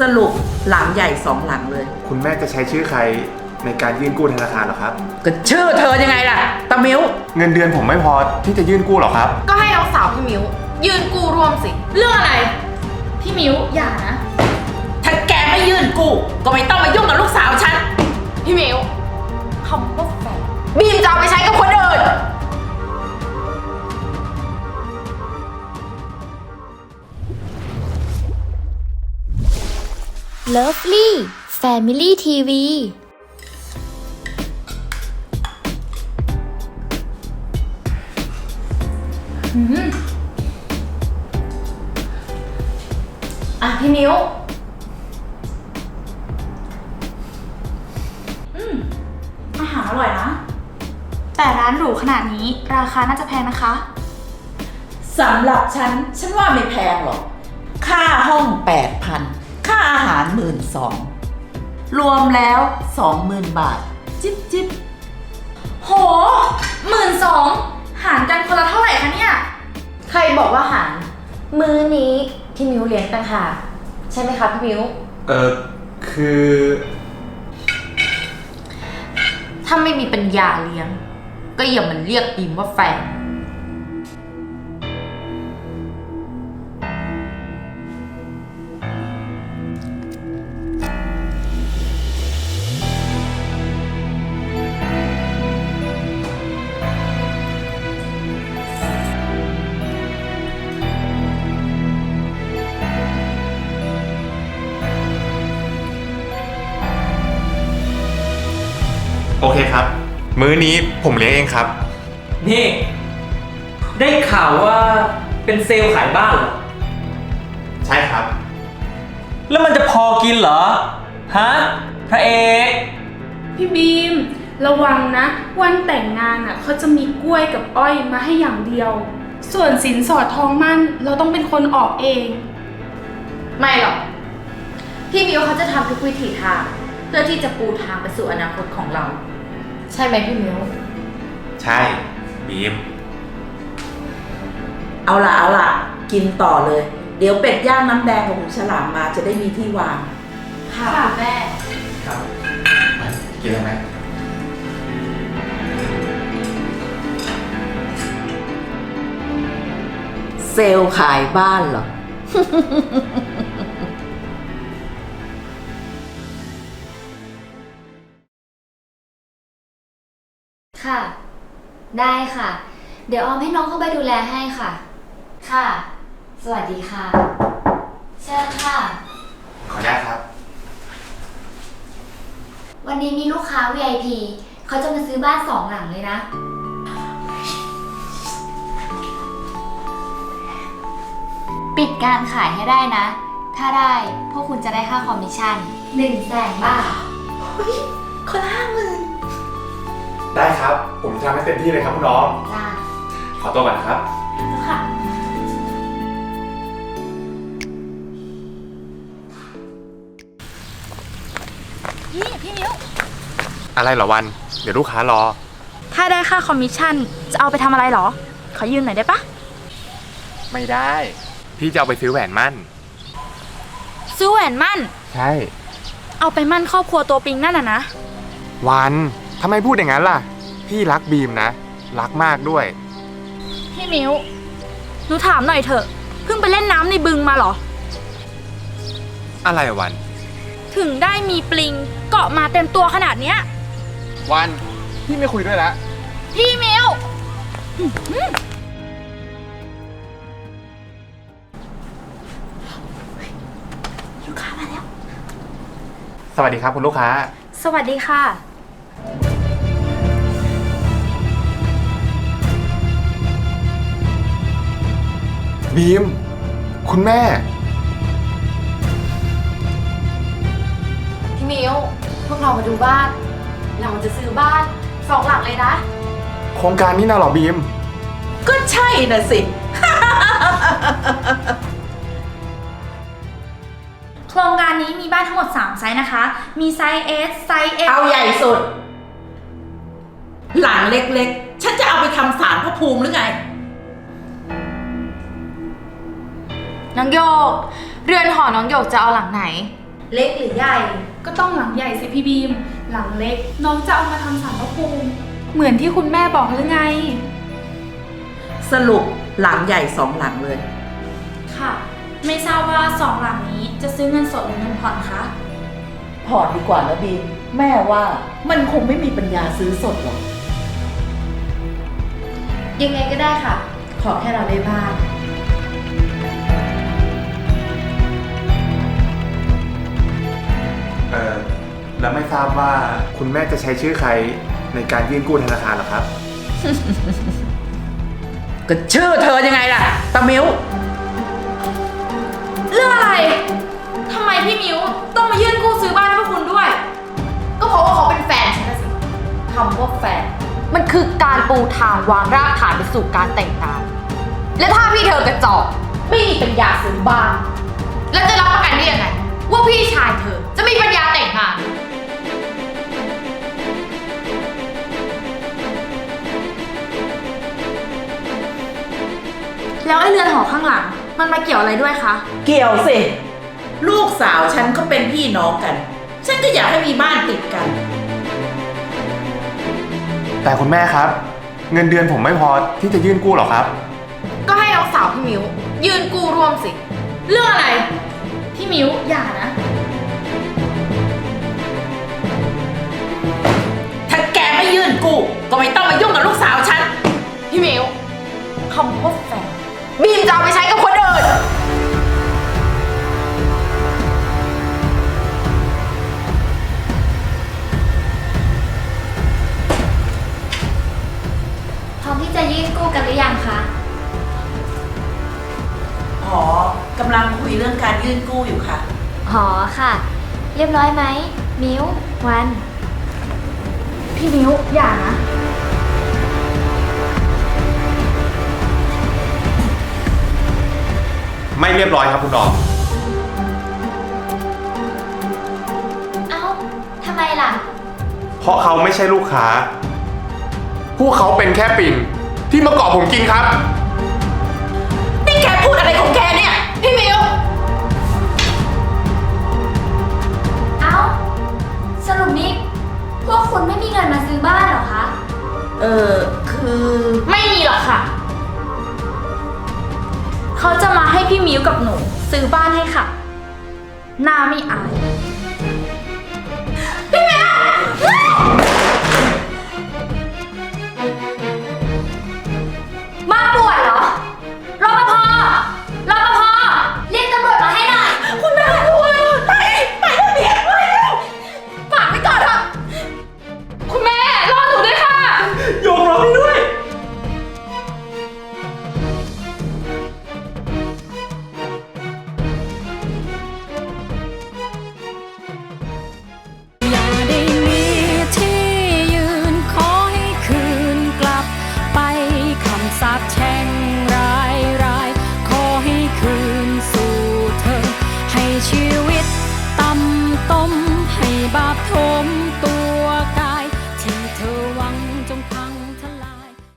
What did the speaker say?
สรุปหลังใหญ่สองหลังเลย คุณแม่จะใช้ชื่อใครในการยื่นกู้ธนาคารเหรอครับ ก็ชื่อเธอยังไงล่ะตะมิวเงินเดือนผมไม่พอที่จะยื่นกู้หรอครับ ก็ให้น้องสาวพี่มิวยืนกู้ร่วมสิ เรื่องอะไร พี่มิวอย่านะ ถ้าแกไม่ยื่นกู้ก็ไม่ต้องมายุ่งกับลูกสาวฉัน พี่มิวคำว่าแฟนบีมจะเอาไปใช้ Lovely Family TV อะพี่มิวอาหารอร่อยนะ แต่ร้านหรูขนาดนี้ราคาน่าจะแพงนะคะ สำหรับฉัน ฉันว่าไม่แพงหรอก ค่าห้องแปดพันค่า อาหารหมื่นสองรวมแล้วสองหมื่นบาท จิ๊บจิ๊บโหหมื่นสองหารกันคนละเท่าไหร่คะเนี่ย ใครบอกว่าหารมื้อนี้พี่มิวเลี้ยงต่างหากใช่ไหมคะพี่มิวเออคือ ถ้าไม่มีปัญญาเลี้ยง ก็อย่ามันเรียกบีมว่าแฟน คครับ มื้อนี้ผมเลี้ยงเองครับ นี่ ได้ข่าวว่าเป็นเซลล์ขายบ้านเหรอ ใช่ครับ แล้วมันจะพอกินเหรอ ฮะ พระเอก พี่บีม ระวังนะ วันแต่งงานอะเขาจะมีกล้วยกับอ้อยมาให้อย่างเดียว ส่วนสินสอดทองมั่นเราต้องเป็นคนออกเอง ไม่หรอก พี่มิวเขาจะทำทุกวิถีทาง เพื่อที่จะปูทางไปสู่อนาคตของเราใช่ไหมพี่มิวใช่บีมเอาละเอาละกินต่อเลย เดี๋ยวเป็ดย่างน้ำแดงกับหูฉลามมาจะได้มีที่วาง ค่ะคุณแม่ ครับกินได้ไหมเซลล์ขายบ้านเหรอ ค่ะ ได้ค่ะ เดี๋ยวออมให้น้องเข้าไปดูแลให้ค่ะ ค่ะ สวัสดีค่ะ เชิญค่ะ ขออนุญาตครับ วันนี้มีลูกค้า VIP เขาจะมาซื้อบ้านสองหลังเลยนะ ปิดการขายให้ได้นะ ถ้าได้พวกคุณจะได้ค่าคอมมิชชั่น1นึ่งแสนบาท คนห้าหมื่น ได้ครับ ผมจะทำให้เต็มที่เลยครับคุณน้อง จ้าขอตัวก่อนนะครับ ค่ะ นี่พี่มิวอะไรเหรอวัน เดี๋ยวลูกค้ารอ ถ้าได้ค่าคอมมิชชั่น จะเอาไปทำอะไรหรอ ขอยืมหน่อยได้ปะ ไม่ได้ พี่จะเอาไปซื้อแหวนมั่น ซื้อแหวนมั่น ใช่ เอาไปมั่นครอบครัวตัวปิงนั่นน่ะนะ วัน ทำไมพูดอย่างนั้นล่ะ พี่รักบีมนะ รักมากด้วย พี่มิวหนูถามหน่อยเถอะ เพิ่งไปเล่นน้ำในบึงมาเหรอ อะไรอะวัน ถึงได้มีปลิงเกาะมาเต็มตัวขนาดเนี้ย วัน พี่ไม่คุยด้วยแล้วพี่มิวลูกค้ามาแล้ว สวัสดีครับคุณลูกค้า สวัสดีค่ะ บีม คุณแม่ พี่มิวพวกเรามาดูบ้าน เราจะซื้อบ้านสองหลังเลยนะ โครงการนี้น่ะเหรอบีม ก็ใช่น่ะสิ โครงการนี้มีบ้านทั้งหมด 3 ไซส์นะคะ มีไซส์ S ไซส์ M เอาใหญ่สุด หลังเล็กๆ ฉันจะเอาไปทำสารพระภูมิหรือไง น้องโยก เรือนหอน้องโยกจะเอาหลังไหน เล็กหรือใหญ่ ก็ต้องหลังใหญ่สิพี่บีม หลังเล็ก น้องจะเอามาทำสารพระภูมิเหมือนที่คุณแม่บอกหรือไง สรุปหลังใหญ่สองหลังเลย ค่ะ ไม่ทราบว่าสองหลังนี้จะซื้อเงินสดหรือเงินผ่อนคะ ผ่อนดีกว่านะบีมแม่ว่ามันคงไม่มีปัญญาซื้อสดหรอก ยังไงก็ได้ค่ะ ขอแค่เราได้บ้าน เออแล้วไม่ทราบว่าคุณแม่จะใช้ชื่อใครในการยื่นกู้ธนาคารเหรอครับ ก็ชื่อเธอยังไงล่ะตามิวเรื่องอะไร ทำไมพี่มิวต้องมายื่นกู้ซื้อบ้านให้พวกคุณด้วย ก็เพราะว่าเขาเป็นแฟนฉันนะสิคำว่าแฟน มันคือการปูทางวางรากฐานไปสู่การแต่งงาน และถ้าพี่เธอกระจอกไม่มีปัญญาซื้อบ้าน แล้วจะรับประกันได้ยังไงว่าพี่ชายเธอ จะมีปัญญาแต่งงาน แล้วไอ้เรือนหอข้างหลัง มันมาเกี่ยวอะไรด้วยคะ เกี่ยวสิ ลูกสาวฉันก็เป็นพี่น้องกัน ฉันก็อยากให้มีบ้านติดกัน แต่คุณแม่ครับ เงินเดือนผมไม่พอที่จะยื่นกู้หรอครับ ก็ให้น้องสาวพี่มิวยืนกู้ร่วมสิ เรื่องอะไร พี่มิวอย่านะ กู้ก็ไม่ต้องมายุ่งกับลูกสาวฉัน พี่มิวคำว่าแฟนบีมจะเอาไปใช้กับคนอื่น พร้อมที่จะยื่นกู้กันหรือยังคะ อ๋อกำลังคุยเรื่องการยื่นกู้อยู่ค่ะ หอค่ะ เรียบร้อยไหม มิววัน พี่มิวอย่านะ ไม่เรียบร้อยครับคุณดอม เอ้าทำไมล่ะ เพราะเขาไม่ใช่ลูกค้า พวกเขาเป็นแค่ปิ่นที่มาเกาะผมกินครับ นี่แกพูดอะไรของแกเนี่ย พี่มิว เอ้า สรุปนี้พ วกคุณไม่มีเงินมาซื้อบ้านเหรอคะ เออคือ ไม่มีหรอกค่ะ เขาจะมาให้พี่มิวกับหนู ซื้อบ้านให้ค่ะ หน้าไม่อาย